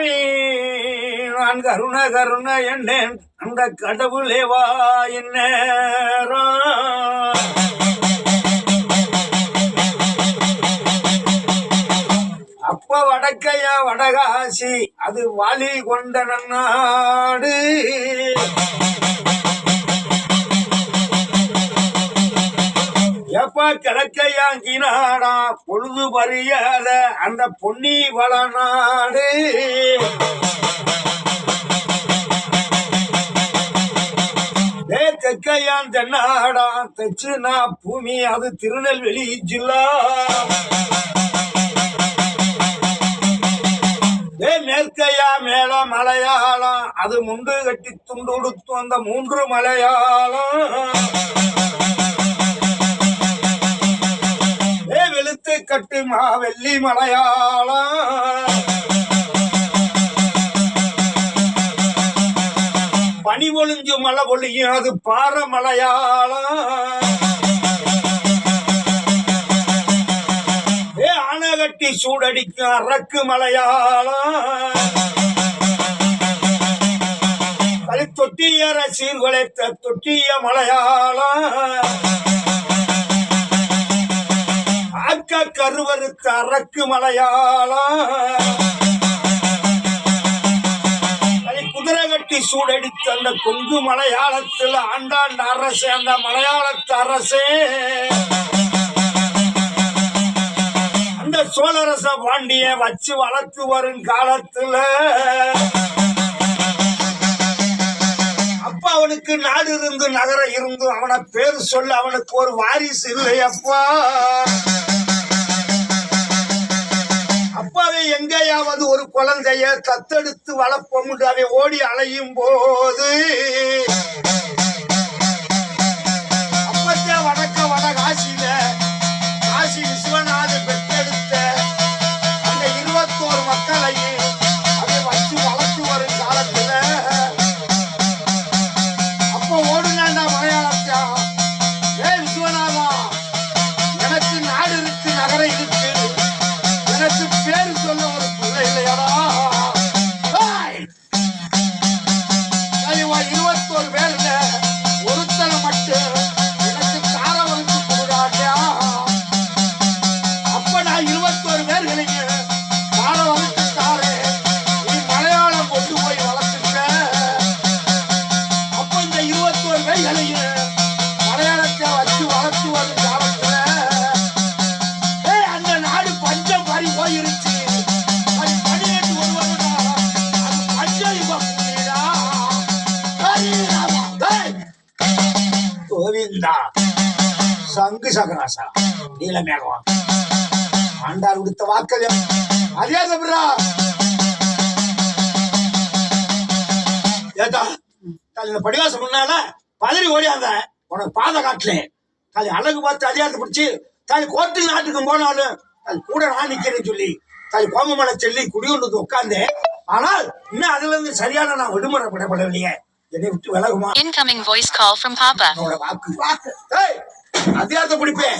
சுவாமி நான் கருண கருண என்னேன். அந்த கடவுளே வா இந்நேரம் அப்ப வடக்கையா வடகாசி அது வாலி கொண்ட நன்னாடு. எப்ப கிழக்கையாங்கினாடா பொழுது பறியாத அந்த பொன்னி வளநாடு ஏ தெற்கையான் தென்னாடா தெச்சுனா பூமி அது திருநெல்வேலி ஜில்லா. ஏ மேற்கையா மேல மலையாளம் அது முண்டு கட்டி துண்டு உடுத்து அந்த மூன்று மலையாளம். கட்டு மாவெள்ளி மலையாளம் பனி பொழிஞ்சு மழை பொழியும் அது பாற மலையாளம் ஏ சூடடிக்கும் அரக்கு மலையாளம் தொட்டிய தொட்டியர சீர்குலைத்த தொட்டிய மலையாளம் கருவறுத்த அரக்கு மலையாளம். அதை குதிரை கட்டி சூடடித்த அந்த கொங்கு மலையாளத்தில் ஆண்டாண்ட அரசே அந்த மலையாளத்து அரசே. அந்த சோழரச பாண்டிய வச்சு வளர்த்து வரும் காலத்துல அப்ப அவனுக்கு நாடு இருந்து நகரம் இருந்து அவனை பேர் சொல்ல அவனுக்கு ஒரு வாரிசு இல்லை அப்பா ஒரு குழந்தைய தத்தெடுத்து வளர்ப்போம்னு அவன் ஓடி அலையும் போது கோவிந்தா சங்கு சகராசா நீலமேகவா ஆண்டார் விடுத்த வாக்களியம் அதே தவிரா. ஏதா? காலையில படிவாசம் முன்னால பதறி ஓடியாந்த. உனக்கு பாத காட்டலேன் தலை அழகு பார்த்து அதிகாரத்தை பிடிச்சி தலை கோர்ட்டு நாட்டுக்கு போனாலும் அது கூட நான் நிக்கிறேன்னு சொல்லி தலை கோமமலை செல்லி குடியுண்டு உட்கார்ந்தேன். ஆனால் இன்னும் அதுல இருந்து சரியான நான் விடுமுறை படப்படவில்லையே என்னை விட்டு விலகுமா? Incoming voice call from Papa. அவனோட வாக்கு. அதிகாரத்தை பிடிப்பேன்